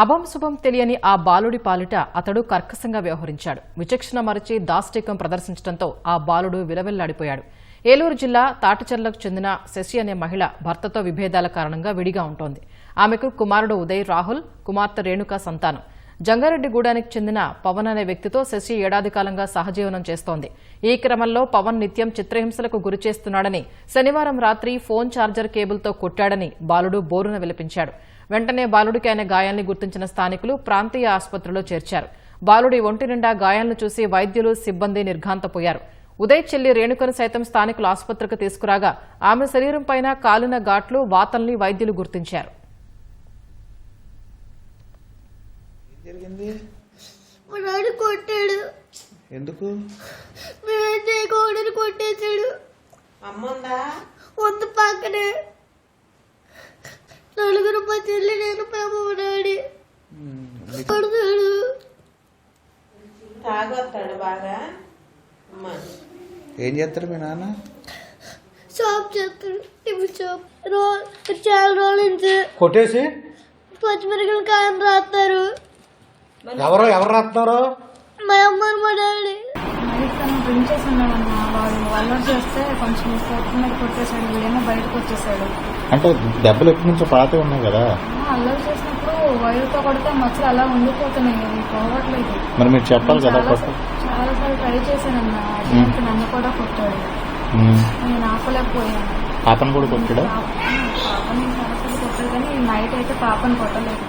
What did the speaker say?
అభం శుభం తెలియని ఆ బాలుడి పాలిట అతడు కర్కశంగా వ్యవహరించాడు. విచక్షణ మరచి దాష్టికం ప్రదర్శించడంతో ఆ బాలుడు విలవిల్లాడిపోయాడు. ఏలూరు జిల్లా తాటిచర్లకు చెందిన శశి అనే మహిళ భర్తతో విభేదాల కారణంగా విడిగా ఉంటోంది. ఆమెకు కుమారుడు ఉదయ్ రాహుల్ కుమార్తె రేణుక సంతానం. జంగారెడ్డిగూడానికి చెందిన పవన్ అనే వ్యక్తితో శశి ఏడాది కాలంగా సహజీవనం చేస్తోంది. ఈ క్రమంలో పవన్ నిత్యం చిత్రహింసలకు గురిచేస్తున్నాడని శనివారం రాత్రి ఫోన్ చార్జర్ కేబుల్తో కొట్టాడని బాలుడు బోరున విలపించాడు. వెంటనే బాలుడికి ఆయన గాయాల్ని గుర్తించిన స్థానికులు ప్రాంతీయ ఆసుపత్రిలో చేర్చారు. బాలుడి ఒంటి నిండా గాయాలను చూసి వైద్యులు సిబ్బంది నిర్ఘాంతపోయారు. ఉదయ్ చెల్లి రేణుకను సైతం స్థానికులు ఆసుపత్రికి తీసుకురాగా ఆమె శరీరంపైన కాలిన ఘాట్లు వాతల్ని వైద్యులు గుర్తించారు. జరిగింది? మా కొట్టాడు. ఎందుకు? మేమేం చేయకూడదని కొట్టేశాడు. అమ్ముందా? వంద పక్కనే. నలుగురు మా చెల్లి నేను మేము డాడీ. కొడతాడు. తాగొస్తాడు బాగా? అమ్మ. ఏం చేస్తారు మీ నాన్న? షాప్ చేస్తాడు. టిఫిన్ షాప్ రోజు చాలా రోజుల నుంచి కొట్టేసి? పచ్చిమిరకలు కాయం రాస్తారు. ఎవరో ఎవరు రాస్తున్నారు? మా అమ్మ మా డాడీ. నైట్ తను డ్రింక్ చేసి వాడు అలర్ట్ చేస్తే కొంచెం మీద కొట్టేశాడు. వీడేమో బయటకు వచ్చేసాడు. అంటే దెబ్బలు ఎప్పటి నుంచో పాతే ఉన్నాయి కదా. అల్లరి చేసినప్పుడు వైర్తో కొడితే మచ్చలు అలా ఉండిపోతున్నాయి. అవి పోవట్లేదు. మరి మీరు చెప్పాలి కదా చాలా సార్లు ట్రై చేశానన్న నన్ను కూడా కొట్టాడు. నేను ఆపలేకపోయాను. పాపను కూడా పాపని కొట్టాడు కానీ నైట్ అయితే పాపని కొట్టలేదు.